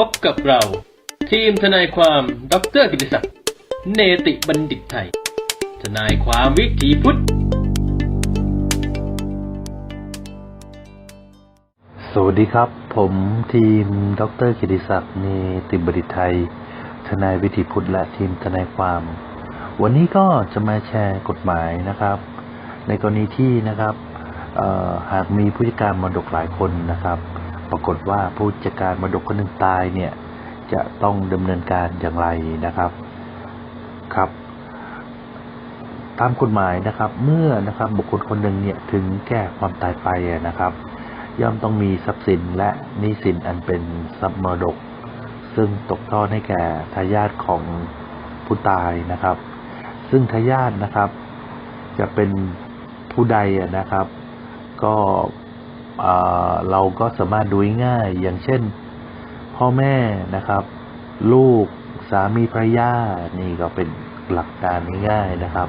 พบกับเรา ทีมทนายความดรกิติศักดิ์เนติบัณฑิตไทย ทนายความวิถีพุทธ สวัสดีครับ ผมทีมดรกิติศักดิ์เนติบดิตไทย ทนายวิถีพุทธและทีมทนายความ วันนี้ก็จะมาแชร์กฎหมายนะครับ ในกรณีที่นะครับหากมีผู้จัดการมรดกหลายคนนะครับ ปรากฏว่าผู้จัดการมรดกคนหนึ่งตายเนี่ยจะต้องดำเนินการอย่างไรนะครับครับ ตามกฎหมายนะครับ เมื่อนะครับบุคคลคนหนึ่งเนี่ยถึงแก่ความตายไปนะครับ ย่อมต้องมีทรัพย์สินและหนี้สินอันเป็นทรัพย์มรดก ซึ่งตกทอดให้แก่ทายาทของผู้ตายนะครับ ซึ่งทายาทนะครับ จะเป็นผู้ใดนะครับ ก็ เเราก็สามารถดูง่าย อย่างเช่น พ่อแม่นะครับ ลูกสามีภรรยานี่ก็เป็นหลักการง่ายๆนะครับ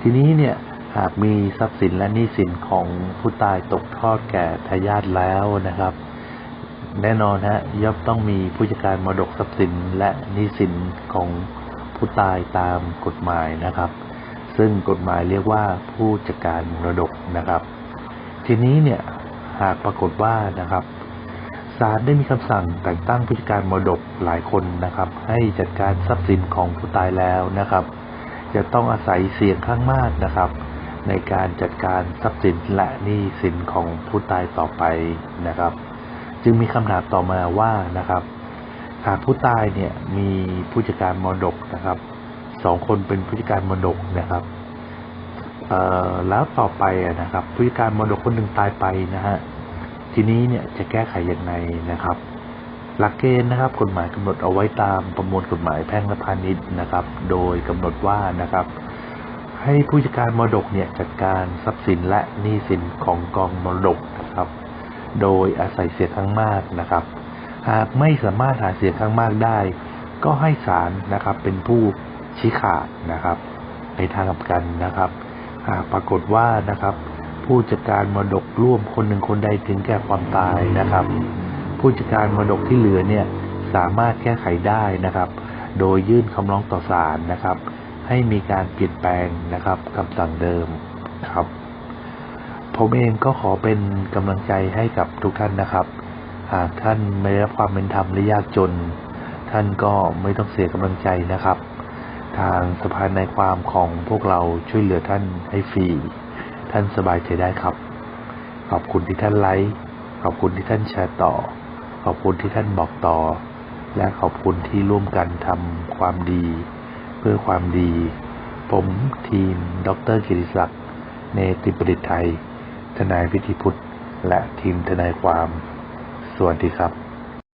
ทีนี้เนี่ยหากมีทรัพย์สินและหนี้สินของผู้ตายตกทอดแก่ทายาทแล้วนะครับ แน่นอนฮะย่อมต้องมีผู้จัดการมรดกทรัพย์สินและหนี้สินของผู้ตายตามกฎหมายนะครับ ซึ่งกฎหมายเรียกว่าผู้จัดการมรดกนะครับ ทีนี้เนี่ย หากปรากฏว่านะครับศาลได้มีคำสั่งแต่งตั้งผู้จัดการมรดกหลายคนนะครับ ให้จัดการทรัพย์สินของผู้ตายแล้วนะครับ จะต้องอาศัยเสียงข้างมากนะครับ ในการจัดการทรัพย์สินและหนี้สินของผู้ตายต่อไปนะครับ จึงมีคำถามต่อมาว่านะครับ หากผู้ตายเนี่ยมีผู้จัดการมรดกนะครับสองคนเป็นผู้จัดการมรดกนะครับ แล้วต่อไปนะครับผู้จัดการมรดกคนหนึ่งตายไปนะฮะทีนี้เนี่ยจะแก้ไขยังไงนะครับ หลักเกณฑ์นะครับ กฎหมายกำหนดเอาไว้ตามประมวลกฎหมายแพ่งและพาณิชย์นะครับ โดยกำหนดว่านะครับ ให้ผู้จัดการมรดกเนี่ยจัดการทรัพย์สินและหนี้สินของกองมรดกนะครับ โดยอาศัยเสียงข้างมากนะครับ หากไม่สามารถหาเสียงข้างมากได้ ก็ให้ศาลนะครับเป็นผู้ชี้ขาดนะครับ ในทางกลับกันนะครับ หากปรากฏว่านะครับ ผู้จัดการมรดกร่วมคนหนึ่งคนใดถึงแก่ความตายนะครับ ผู้จัดการมรดกที่เหลือเนี่ยสามารถแก้ไขได้นะครับ โดยยื่นคำร้องต่อศาลนะครับ ให้มีการเปลี่ยนแปลงนะครับคำสั่งเดิมครับ ผมเองก็ขอเป็นกำลังใจให้กับทุกท่านนะครับ หากท่านไม่ได้รับความเป็นธรรมและยากจน ท่านก็ไม่ต้องเสียกำลังใจนะครับ ทางสภาในความของพวกเราช่วยเหลือท่านให้ฟรี ท่านสบายใจได้ครับ ขอบคุณที่ท่านไลค์ ขอบคุณที่ท่านแชร์ต่อ ขอบคุณที่ท่านบอกต่อ และขอบคุณที่ร่วมกันทำความดี เพื่อความดี ผมทีม ดรกิติศักดิ์ เนติประดิษฐ์ไทย ทนายวิธีพุทธ และทีมทนายความ สวัสดีครับ